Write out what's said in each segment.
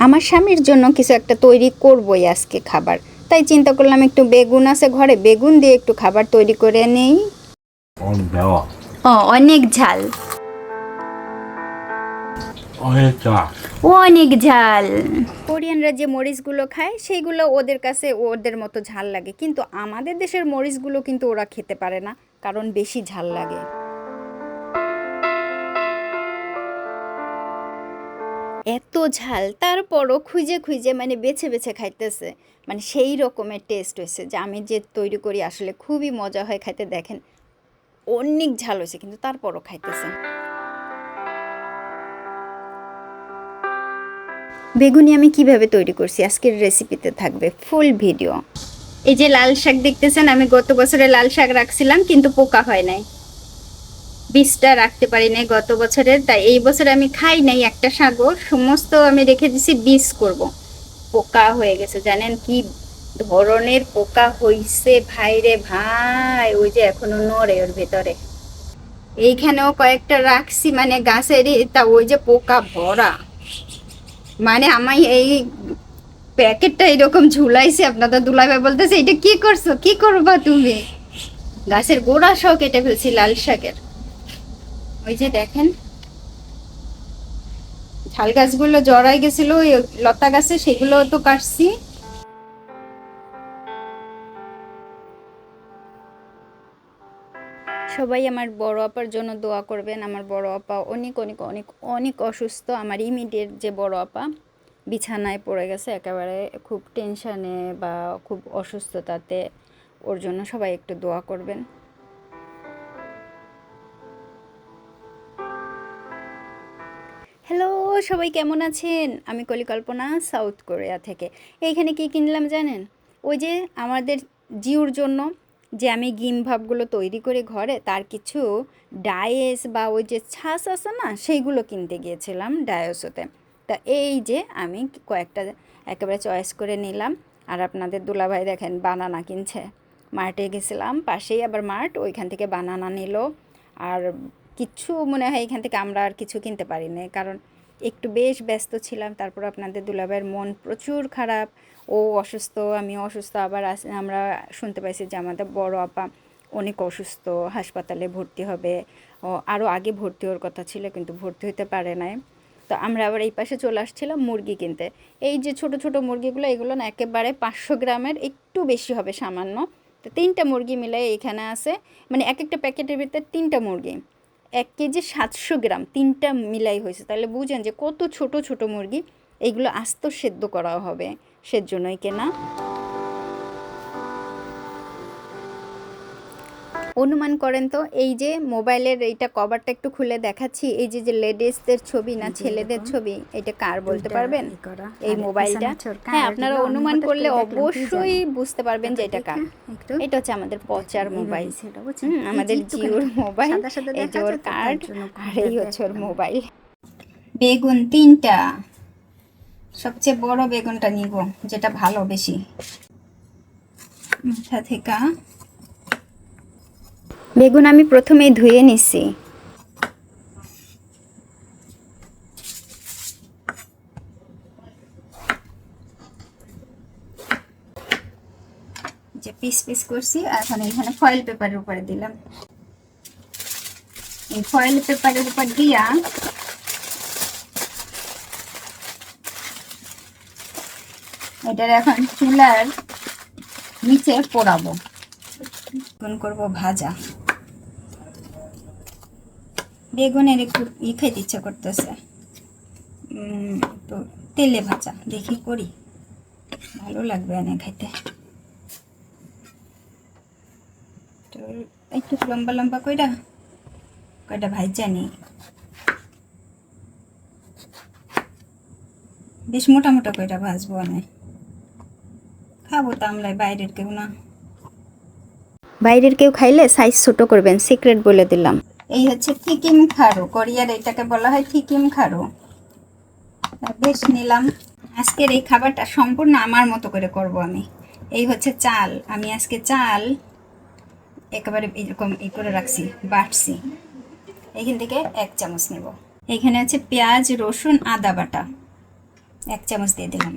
আমার স্বামীর জন্য কিছু একটা তৈরি করবই আজকে খাবার। তাই চিন্তা করলাম একটু বেগুন আছে ঘরে বেগুন দিয়ে একটু খাবার তৈরি করে নেই। অনেক দেওয়া। ও অনেক ঝাল। অনেক ঝাল। কোরিয়ানরা যে মরিচগুলো খায় সেইগুলো ওদের কাছে ওদের মতো ঝাল লাগে। কিন্তু আমাদের দেশের মরিচগুলো কিন্তু ওরা খেতে পারে না কারণ বেশি ঝাল লাগে। এত ঝাল, তারপরও খুঁজে খুঁজে মানে বেছে বেছে খাইতেছে। মানে সেই রকমের টেস্ট হয়েছে যে আমি যে তৈরি করি আসলে খুবই মজা হয় খাইতে, দেখেন। অনেক ঝাল হয়েছে কিন্তু তারপরও খাইতেছে। বেগুনি আমি কীভাবে তৈরি করছি? আজকের রেসিপিতে থাকবে ফুল ভিডিও এই যে লাল শাক দেখতেছেন, আমি গত বছরে লাল শাক রাখছিলাম, কিন্তু পোকা হয় নাই। বীজটা রাখতে পারি নাই গত বছরের তাই এই বছর আমি খাই নাই একটা শাকও সমস্ত আমি রেখে দিছি, বীজ করব। পোকা হয়ে গেছে, জানেন কি ধরনের পোকা হইছে ভাই রে ভাই, ওই যে এখনও নড়ে ওর ভেতরে। এইখানেও কয়েকটা রাখছি মানে গাছেরই, তা ওই যে পোকা ভরা। মানে আমি এই প্যাকেটটা এরকম ঝুলাইছে, আপনাদের দুলাভাই বলতেছে, এটা কি করছ? কি করবা তুমি? গাছের গোড়া সহ কেটে ফেলছি লাল শাকের। ওই যে দেখেন, ঝাল গাছগুলো জড়াই গেছিল, ওই লতা গাছে সেগুলো তো কাটছি। সবাই আমার বড় আপার জন্য দোয়া করবেন। আমার বড় আপা অনেক অনেক অনেক অনেক অসুস্থ। আমার ইমিডিয়েট যে বড় আপা, বিছানায় পড়ে গেছে, একেবারে খুব টেনশানে বা খুব অসুস্থতাতে। ওর জন্য সবাই একটু দোয়া করবেন। হ্যালো, সবাই কেমন আছেন? আমি কলিকল্পনা সাউথ কোরিয়া থেকে। এইখানে কি কিনলাম জানেন? ওই যে আমাদের জিওর জন্য যে আমি গিম ভাবগুলো তৈরি করে ঘরে, তার কিছু ডায়েস বা ওই যে ছাস আছে না, সেইগুলো কিনতে গিয়েছিলাম ডায়োসোতে। তা এই যে আমি কয়েকটা একেবারে চয়েস করে নিলাম। আর আপনাদের দুলাভাই দেখেন, বানানা কিনছে। মার্টে গেছিলাম, পাশেই আবার মার্ট ওইখান থেকে বানানা নিল। আর কিছু মনে হয় এখান থেকে আমরা আর কিছু কিনতে পারি না কারণ একটু বেশ ব্যস্ত ছিলাম, তারপর আপনাদের দুলাভাইয়ের মন প্রচুর খারাপ। ও অসুস্থ আমি অসুস্থ, আবার আমরা শুনতে পাইছি যে আমাদের বড় আপা অনেক অসুস্থ, হাসপাতালে ভর্তি হবে। ও আরও আগে ভর্তি হওয়ার কথা ছিল, কিন্তু ভর্তি হতে পারে নাই। তো আমরা আবার এই পাশে চলে আসছিলাম মুরগি কিনতে। এই যে ছোট ছোট মুরগিগুলো, এগুলো না একেবারে পাঁচশো গ্রামের একটু বেশি হবে সামান্য। তো তিনটা মুরগি মিলে এখানে আছে মানে এক একটা প্যাকেটের ভিতরে তিনটা মুরগি। এক কেজি সাতশো গ্রাম, তিনটা মিলাই হয়েছে। তাহলে বুঝেন যে কত ছোট ছোট মুরগি। এইগুলো আস্ত সেদ্ধ করা হবে সেজন্যই কেনা। অনুমান করেন তো এই যে মোবাইলের এইটা কভারটা একটু খুলে দেখাচ্ছি এই যে যে লেডিসদের ছবি না ছেলেদের ছবি এটা কার বলতে পারবেন? এই মোবাইলটা? হ্যাঁ আপনারা অনুমান করলে অবশ্যই বুঝতে পারবেন যে এটা কার। এটা হচ্ছে আমাদের পচার মোবাইল। আমাদের জিওর মোবাইল এই যে ওর কার্ড আর এই হচ্ছে ওর মোবাইল। বেগুন তিনটা। সবচেয়ে বড় বেগুনটা নিব যেটা ভালো বেশি। মাথা থেকে বেগুন আমি প্রথমেই ধুয়ে নিছি। যে পিস পিস করছি এখন এখানে ফয়েল পেপারের উপরে দিলাম। এই ফয়েল পেপারের উপর দিয়া এটার এখন চুলার নিচে পোড়াবো। করব ভাজা। বেগুনের একটু ই খাইতে ইচ্ছা করতেছে। একটু তেলে ভাজা, দেখি করি। ভালো লাগবে এনে খাইতে। তো একটু লম্বা লম্বা কইরা, কয়টা ভাজা নি। বেশ মোটা মোটা কয়টা ভাজবো অনেক খাব তো আমরা বাইরের কেউ না। বাইরের কেউ খাইলে সাইজ ছোট করবেন সিক্রেট বলে দিলাম। এই হচ্ছে থিকিম খারু, কোরিয়ার এটাকে বলা হয় থিকিম খারু। বেশ নিলাম। আজকের এই খাবারটা সম্পূর্ণ আমার মতো করে করব আমি। এই হচ্ছে চাল। আমি আজকে চাল একেবারে এরকম ই করে রাখছি, বাটছি। এইখান থেকে এক চামচ নেব। এইখানে আছে পেঁয়াজ, রসুন, আদা বাটা। এক চামচ দিয়ে দিলাম।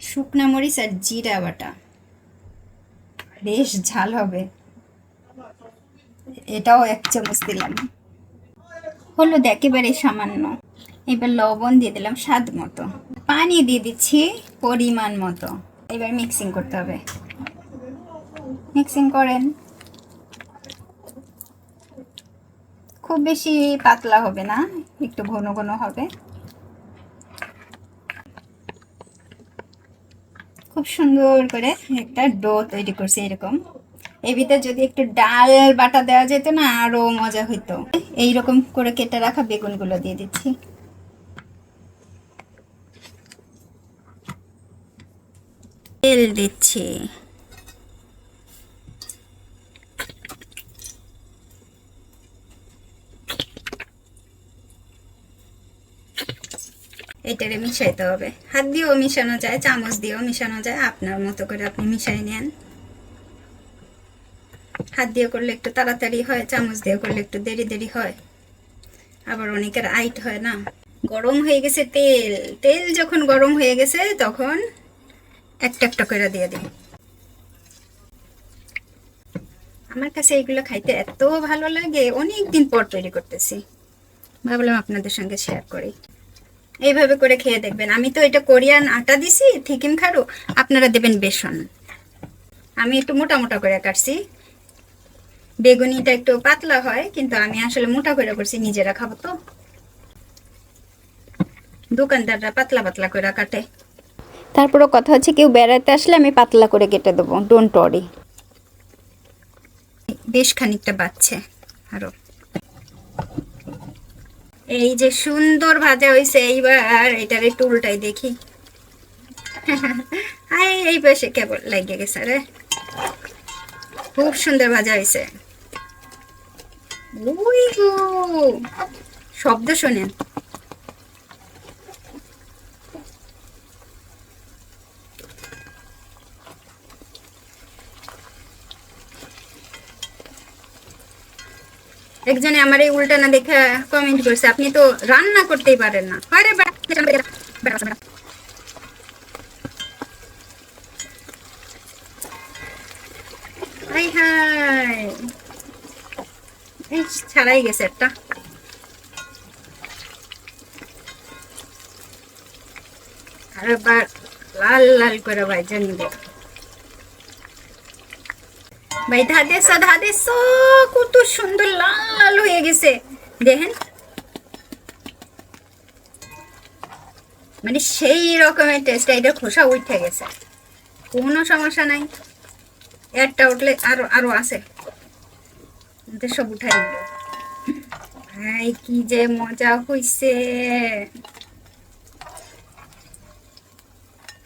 শুকনা মরিচ আর জিরা বাটা। বেশ ঝাল হবে। এটাও এক চামচ দিলাম। হলুদ একেবারে সামান্য। এবার লবণ দিয়ে দিলাম স্বাদ মতো। পানি দিয়ে দিচ্ছি পরিমাণ মতো। এবার মিক্সিং করতে হবে। মিক্সিং করেন। খুব বেশি পাতলা হবে না, একটু ঘন ঘন হবে। খুব সুন্দর করে একটা ডো তৈরি করছি এরকম। এর ভিতরে যদি একটু ডাল, বাটা দেওয়া যেত না, আরও মজা হইতো। এইরকম করে কেটে রাখা বেগুনগুলো দিয়ে দিচ্ছি। তেল দিচ্ছি। এটারে মিশাইতে হবে। হাত দিয়েও মিশানো যায়, চামচ দিয়েও মিশানো যায়, আপনার মতো করে আপনি মিশাই নেন। হাত দিয়ে করলে একটু তাড়াতাড়ি হয়, চামচ দিয়ে করলে একটু দেরি দেরি হয়। আবার অনেকের আইট হয় না। গরম হয়ে গেছে তেল। তেল যখন গরম হয়ে গেছে, তখন একটা একটা করে দিয়ে দিই। আমার কাছে এগুলো খাইতে এত ভালো লাগে অনেক দিন পর তৈরি করতেছি। ভাবলাম আপনাদের সঙ্গে শেয়ার করি। এইভাবে করে খেয়ে দেখবেন। আমি তো এটা কোরিয়ান আটা দিছি, থিকিম খারু, আপনারা দেবেন বেসন। আমি একটু মোটা মোটা করে কাটছি। বেগুনিটা একটু পাতলা হয় কিন্তু আমি আসলে মোটা করে করছি নিজেরা খাব তো। দোকানদাররা পাতলা পাতলা করে কাটে। তারপরও কথা হচ্ছে কেউ বেড়াতে আসলে আমি পাতলা করে কেটে দেবো ডোন্ট ওয়ারি বেশ খানিকটা বাচ্চে আরও। এই যে সুন্দর ভাজা হয়েছে এইবার এটার একটু উল্টাই দেখি। এই পাশে কেবল লাগিয়ে গেছে রে। খুব সুন্দর ভাজা হয়েছে শব্দ শোনেন একজনে আমার এই উল্টানা দেখে কমেন্ট করছে, আপনি তো রান্না করতেই পারেন না। আরে। হাই হাই। ছাড়াই গেছে একটা। সুন্দর লাল হয়ে গেছে। দেখেন। মানে সেই রকমের টেস্ট এটা খোসা উঠে গেছে। কোনো সমস্যা নাই। একটা উঠলে আরও আরও আছে। সব উঠাই দিল। ভাই, কি যে মজা হইছে।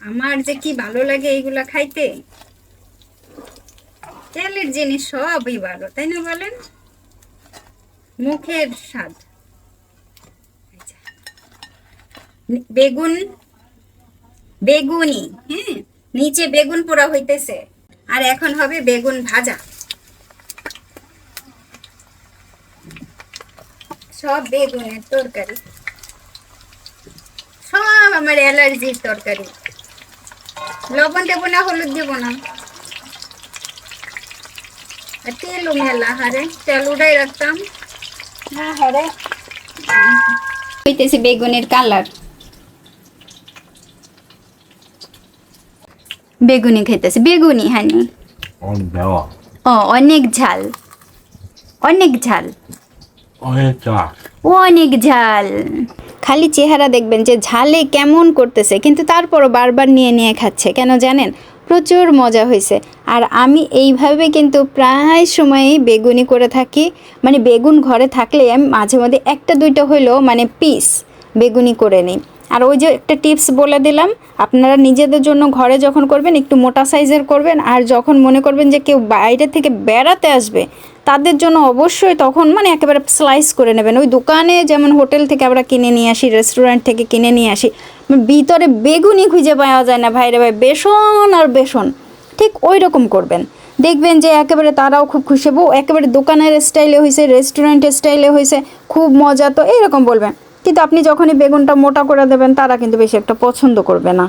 আমার যে কি ভালো লাগে এইগুলা খাইতে। তেলের জিনিস সবই ভালো, তাই না বলেন? মুখের স্বাদ। বেগুন, বেগুনি হ্যাঁ? নিচে বেগুন পোড়া হইতেছে। আর এখন হবে বেগুন ভাজা। সব বেগুনের তরকারি। সব আমার অ্যালার্জির তরকারি। লবণ দেবো না হলুদ দেবো না। আর তেলও মেলা হারে। তেল উঠাই রাখতাম। না হারে। হইতেছে বেগুনের কালার। বেগুনি খাইতেছে। বেগুনি হানি। ও অনেক ঝাল। অনেক ঝাল। অনেক ঝাল। খালি চেহারা দেখবেন যে ঝালে কেমন করতেছে, কিন্তু তারপরও বারবার নিয়ে নিয়ে খাচ্ছে, কেন জানেন? প্রচুর মজা হয়েছে। আর আমি এইভাবে কিন্তু প্রায় সময়ই বেগুনি করে থাকি। মানে বেগুন ঘরে থাকলে আমি মাঝে মধ্যে একটা দুইটা হইলেও মানে পিস বেগুনি করে নিই। আর ওই যে একটা টিপস বলে দিলাম, আপনারা নিজেদের জন্য ঘরে যখন করবেন একটু মোটা সাইজের করবেন, আর যখন মনে করবেন যে কেউ বাইরে থেকে বেড়াতে আসবে তাদের জন্য অবশ্যই তখন মানে একেবারে স্লাইস করে নেবেন। ওই দোকানে যেমন হোটেল থেকে আমরা কিনে নিয়ে আসি রেস্টুরেন্ট থেকে কিনে নিয়ে আসি, ভিতরে বেগুনি খুঁজে পাওয়া যায় না। ভাইরে ভাই, বেসন আর বেসন, ঠিক ওই রকম করবেন। দেখবেন যে একেবারে তারাও খুব খুশি হব। একেবারে দোকানের স্টাইলে হয়েছে রেস্টুরেন্টের স্টাইলে হয়েছে খুব মজা। তো এইরকম বলবেন। কিন্তু আপনি যখনই বেগুনটা মোটা করে দেবেন, তারা কিন্তু বেশি একটা পছন্দ করবে না।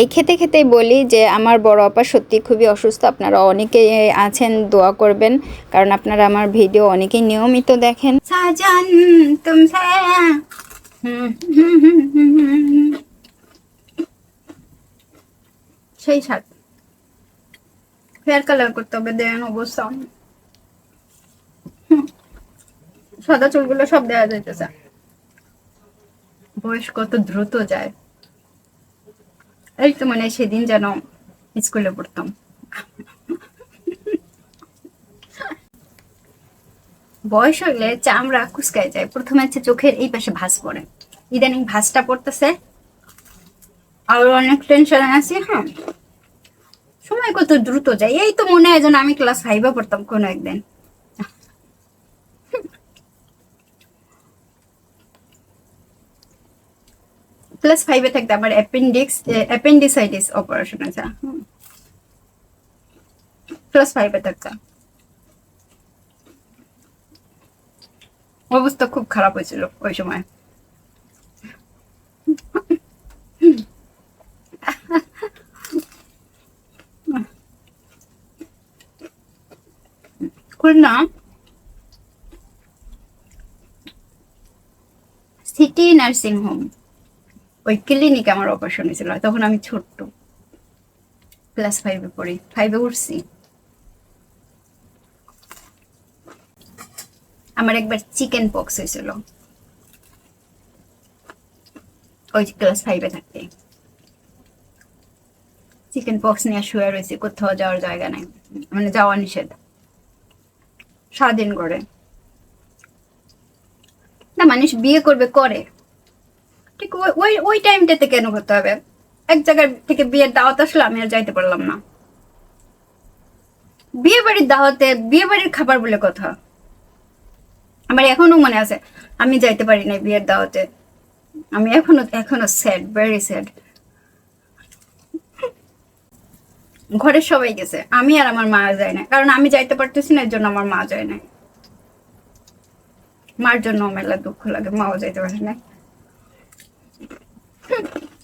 এই খেতে খেতেই বলি যে আমার বড় আপা সত্যি খুবই অসুস্থ। আপনারা অনেকেই আছেন, দোয়া করবেন, কারণ আপনারা আমার ভিডিও অনেকেই নিয়মিত দেখেন। সেই সাথ হেয়ার কালার করতে হবে, দেন অবস্থা। সাদা চুলগুলো সব দেওয়া যাইতেছে। বয়স কত দ্রুত যায়। এই তো মানে সেদিন যেন স্কুলে পড়তাম। বয়স হইলে চামড়া কুচকায় যায়। প্রথমে হচ্ছে চোখের এই পাশে ভাঁজ পড়ে। ইদানিং ভাঁজটা পড়তেছে। আর অনেক টেনশন আছি হ্যাঁ। সময় কত দ্রুত যায়। এই তো মনে হয় যেন আমি ক্লাস ফাইভে পড়তাম কোনো একদিন। ক্লাস ফাইভে থাকতে আমার অ্যাপেন্ডিক্স অ্যাপেন্ডিসাইটিস অপারেশন আছে। ক্লাস ফাইভে থাকতাম অবস্থা খুব খারাপ হয়েছিল ওই সময়। খুলনা। সিটি নার্সিং হোম ওই ক্লিনিকে আমার অপারেশন হয়েছিল, তখন আমি ছোট্ট। ক্লাস ফাইভে পড়ি ফাইভে উঠছি। আমার একবার চিকেন পক্স হয়েছিল। ওই ক্লাস ফাইভে থাকতে চিকেন পক্স নিয়ে শুয়ে রয়েছে, কোথাও যাওয়ার জায়গা নাই। মানে যাওয়া নিষেধ। স্বাধীন করে না, মানুষ বিয়ে করবে, করে। ঠিক ওই- ওই টাইমটাতে কেন করতে হবে। এক জায়গার থেকে বিয়ের দাওয়াত আসলে আমি আর যাইতে পারলাম না। বিয়ে বাড়ির দাওয়াতে বিয়ে বাড়ির খাবার বলে কথা। আমার এখনও মনে আছে, আমি যাইতে পারি না বিয়ের দাওয়াতে। আমি এখনও এখনও স্যাড ভেরি স্যাড ঘরের সবাই গেছে, আমি আর আমার মা যায় না কারণ আমি যাইতে পারতেছি না এর জন্য আমার মা যায় না মার জন্য মেলা দুঃখ লাগে, মাও যাইতে পারে না Good.